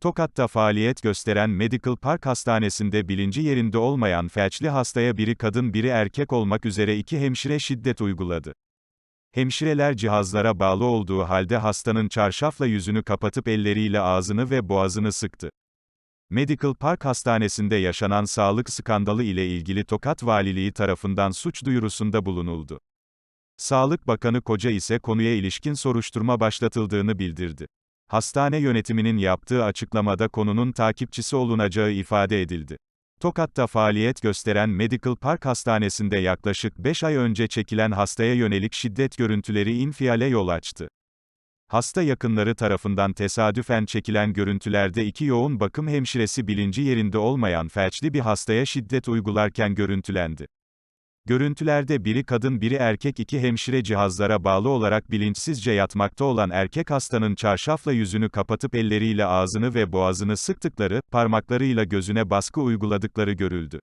Tokat'ta faaliyet gösteren Medical Park Hastanesi'nde bilinci yerinde olmayan felçli hastaya biri kadın biri erkek olmak üzere iki hemşire şiddet uyguladı. Hemşireler cihazlara bağlı olduğu halde hastanın çarşafla yüzünü kapatıp elleriyle ağzını ve boğazını sıktı. Medical Park Hastanesi'nde yaşanan sağlık skandalı ile ilgili Tokat Valiliği tarafından suç duyurusunda bulunuldu. Sağlık Bakanı Koca ise konuya ilişkin soruşturma başlatıldığını bildirdi. Hastane yönetiminin yaptığı açıklamada konunun takipçisi olunacağı ifade edildi. Tokat'ta faaliyet gösteren Medical Park Hastanesi'nde yaklaşık 5 ay önce çekilen hastaya yönelik şiddet görüntüleri infiale yol açtı. Hasta yakınları tarafından tesadüfen çekilen görüntülerde iki yoğun bakım hemşiresi bilinci yerinde olmayan felçli bir hastaya şiddet uygularken görüntülendi. Görüntülerde biri kadın biri erkek iki hemşire cihazlara bağlı olarak bilinçsizce yatmakta olan erkek hastanın çarşafla yüzünü kapatıp elleriyle ağzını ve boğazını sıktıkları, parmaklarıyla gözüne baskı uyguladıkları görüldü.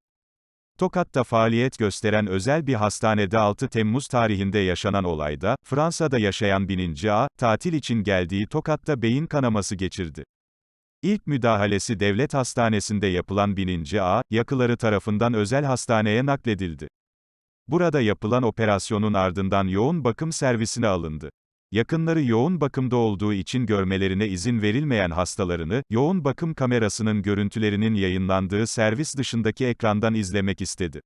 Tokat'ta faaliyet gösteren özel bir hastanede 6 Temmuz tarihinde yaşanan olayda, Fransa'da yaşayan bininci A, tatil için geldiği Tokat'ta beyin kanaması geçirdi. İlk müdahalesi devlet hastanesinde yapılan bininci A, yakıları tarafından özel hastaneye nakledildi. Burada yapılan operasyonun ardından yoğun bakım servisine alındı. Yakınları yoğun bakımda olduğu için görmelerine izin verilmeyen hastalarını, yoğun bakım kamerasının görüntülerinin yayınlandığı servis dışındaki ekrandan izlemek istedi.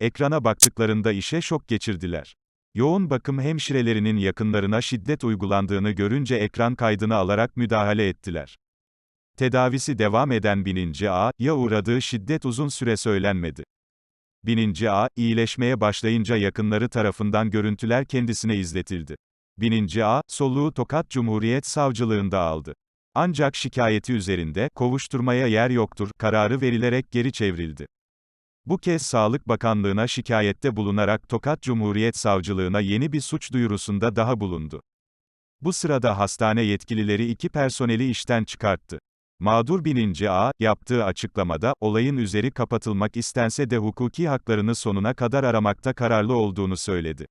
Ekrana baktıklarında işe şok geçirdiler. Yoğun bakım hemşirelerinin yakınlarına şiddet uygulandığını görünce ekran kaydını alarak müdahale ettiler. Tedavisi devam eden bininci A, ya uğradığı şiddet uzun süre söylenmedi. Bininci A, iyileşmeye başlayınca yakınları tarafından görüntüler kendisine izletildi. Bininci A, soluğu Tokat Cumhuriyet Savcılığında aldı. Ancak şikayeti üzerinde, kovuşturmaya yer yoktur, kararı verilerek geri çevrildi. Bu kez Sağlık Bakanlığı'na şikayette bulunarak Tokat Cumhuriyet Savcılığına yeni bir suç duyurusunda daha bulundu. Bu sırada hastane yetkilileri iki personeli işten çıkarttı. Mağdur bininci A, yaptığı açıklamada, olayın üzeri kapatılmak istense de hukuki haklarını sonuna kadar aramakta kararlı olduğunu söyledi.